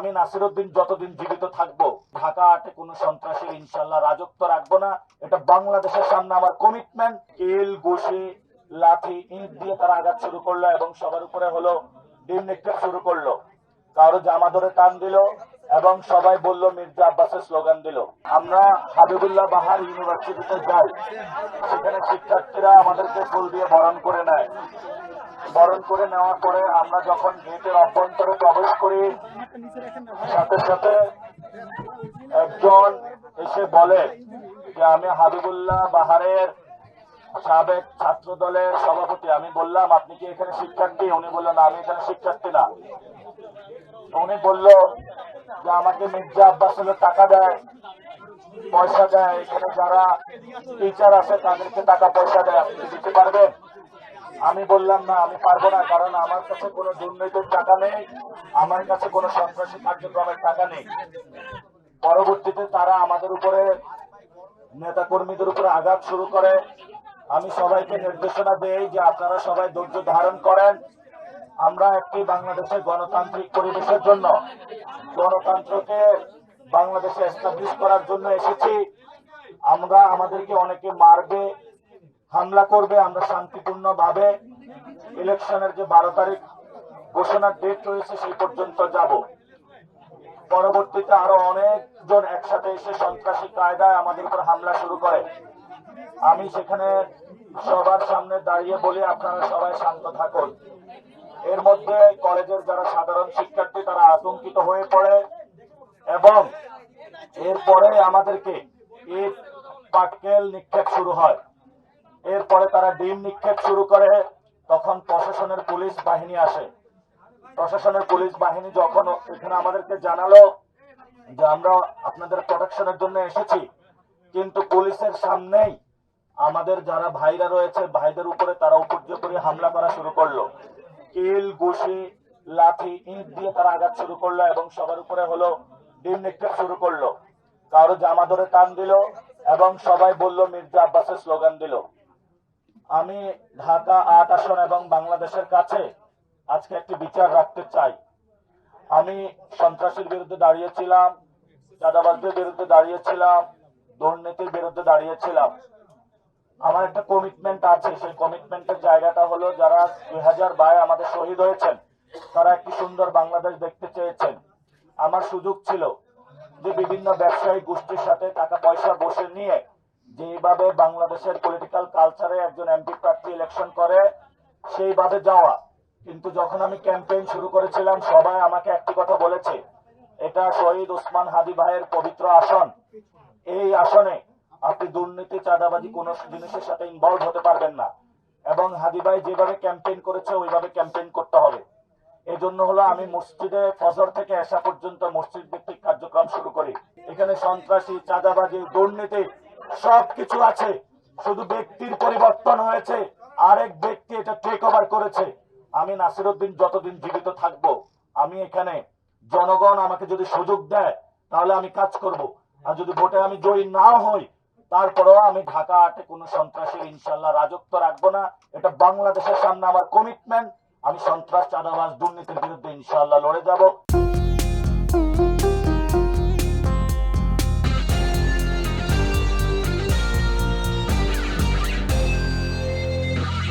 আমি নাসির উদ্দিন যতদিন জীবিত থাকব, ঢাকা আটে কোনো সন্ত্রাসীর ইনশাল্লাহ রাজত্ব রাখব না। এটা বাংলাদেশের সামনে আমার কমিটমেন্ট কিল ঘুষি, লাঠি, ইট দিয়ে তারা আঘাত শুরু করল এবং সবার উপরে হলো ডিম নিক্ষেপ শুরু করল। কারও জামা ধরে টান দিল এবং সবাই বলল, মির্জা আব্বাসের স্লোগান দিল। আমরা হাবিবুল্লাহ বাহার ইউনিভার্সিটিতে যাই। সেখানে শিক্ষার্থীরা আমাদেরকে ফুল দিয়ে বরণ করে নেয়। বরণ করে নেওয়ার পরে আমরা যখন গেটের অভ্যন্তরে প্রবেশ করি, সাথে সাথে একজন এসে বলে যে, আমি হাবিবুল্লাহ বাহারের সাবেক ছাত্র দলের সভাপতি। আমি বললাম, আপনি কি এখানে শিক্ষার্থী? উনি বললেন আমি এখানে শিক্ষার্থী না। উনি বলল যে, আমাকে মির্জা আব্বাস টাকা দেয়, পয়সা দেয়। এখানে যারা টিচার আছে, তাদেরকে টাকা পয়সা দেয়। আপনি দিতে পারবেন? আমি বললাম না, আমি পারব না, কারণ আমার কাছে কোনো দুর্নীতির টাকা নেই, আমার কাছে কোনো সন্ত্রাসী কার্যক্রমের টাকা নেই। পরবর্তীতে তারা আমাদের উপরে নেতা কর্মীদের উপরে আঘাত শুরু করে। আমি সবাইকে নির্দেশনা দেই যে আপনারা সবাই ধৈর্য ধারণ করেন। আমরা একটি বাংলাদেশের গণতান্ত্রিক পরিবেশের জন্য, গণতন্ত্রকে বাংলাদেশে এস্টাবলিশ করার জন্য এসেছি। আমরা আমাদেরকে অনেকে মারবে হামলা করবে, আমরা শান্তিপূর্ণ ভাবে ইলেকশনের যে বারো তারিখ ঘোষণার ডেট রয়েছে সেই পর্যন্ত যাব। পরবর্তীতে আরও অনেকজন একসাথে এসে সন্ত্রাসী কায়দায় আমাদের উপর হামলা শুরু করে। আমি সেখানে সবার সামনে দাঁড়িয়ে বলি, আপনারা সবাই শান্ত থাকুন। এর মধ্যে কলেজের যারা সাধারণ শিক্ষার্থী, তারা আতঙ্কিত হয়ে পড়ে এবং এরপরে আমাদেরকে ইট, পাটকেল নিক্ষেপ শুরু হয়। এরপরে তারা ডিম নিক্ষেপ শুরু করে, তখন প্রশাসনের পুলিশ বাহিনী আসে। প্রশাসনের পুলিশ বাহিনী যখন এখানে আমাদেরকে জানালো যে আমরা আপনাদের প্রোটেকশনের জন্য এসেছি, কিন্তু পুলিশের সামনেই আমাদের যারা ভাইরা রয়েছে, ভাইদের উপরে তারা উপর্য করে হামলা করা শুরু করল। কিল ঘুষি, লাঠি, ইট দিয়ে তারা আঘাত শুরু করল এবং সবার উপরে হলো ডিম নিক্ষেপ শুরু করল। কারও জামা ধরে টান দিল এবং সবাই বলল, মির্জা আব্বাসের স্লোগান দিল। আমি ঢাকা আট আসন এবং বাংলাদেশের কাছে আজকে একটি বিচার রাখতে চাই। আমি সন্ত্রাসীর বিরুদ্ধে দাঁড়িয়েছিলাম, চাঁদাবাজদের বিরুদ্ধে দাঁড়িয়েছিলাম, দুর্নীতির বিরুদ্ধে দাঁড়িয়েছিলাম। আমার একটা কমিটমেন্ট আছে, সেই কমিটমেন্টের জায়গাটা হলো যারা দুই হাজার বাই আমাদের শহীদ হয়েছেন, তারা একটি সুন্দর বাংলাদেশ দেখতে চেয়েছেন। আমার সুযোগ ছিল যে বিভিন্ন ব্যবসায়ী গোষ্ঠীর সাথে টাকা পয়সা বসে নিয়ে যেভাবে বাংলাদেশের পলিটিক্যাল কালচারে একজন এমপি প্রার্থী ইলেকশন করে, সেইভাবে যাওয়া। কিন্তু যখন আমি ক্যাম্পেইন শুরু করেছিলাম, সবাই আমাকে একটি কথা বলেছে, এটা শহীদ ওসমান হাদি ভাইয়ের পবিত্র আসন। এই আসনে আপনি দুর্নীতি, চাঁদাবাজি কোন জিনিসের সাথে ইনভলভ হতে পারবেন না। এবং হাদি ভাই যেভাবে ক্যাম্পেইন করেছে, ওইভাবে ক্যাম্পেইন করতে হবে। এই জন্য হলো আমি মসজিদে ফজর থেকে আসা পর্যন্ত মসজিদ ভিত্তিক কার্যক্রম শুরু করি। এখানে সন্ত্রাসী, চাঁদাবাজি, দুর্নীতি সব কিছু আছে। শুধু ব্যক্তির পরিবর্তন হয়েছে। আরেক ব্যক্তি এটা টেক ওভার করেছে। আমি নাসির উদ্দিন যতদিন জীবিত থাকব, আমি এখানে জনগণ আমাকে যদি সুযোগ দেয়, তাহলে আমি কাজ করব। আর যদি ভোটে আমি জয়ী না হই, তারপরেও আমি ঢাকা আটে কোনো সন্ত্রাসীর ইনশাল্লাহ রাজত্ব রাখব না। এটা বাংলাদেশের সামনে আমার কমিটমেন্ট আমি সন্ত্রাস, চাঁদাবাজ, দুর্নীতির বিরুদ্ধে ইনশাল্লাহ লড়ে যাব।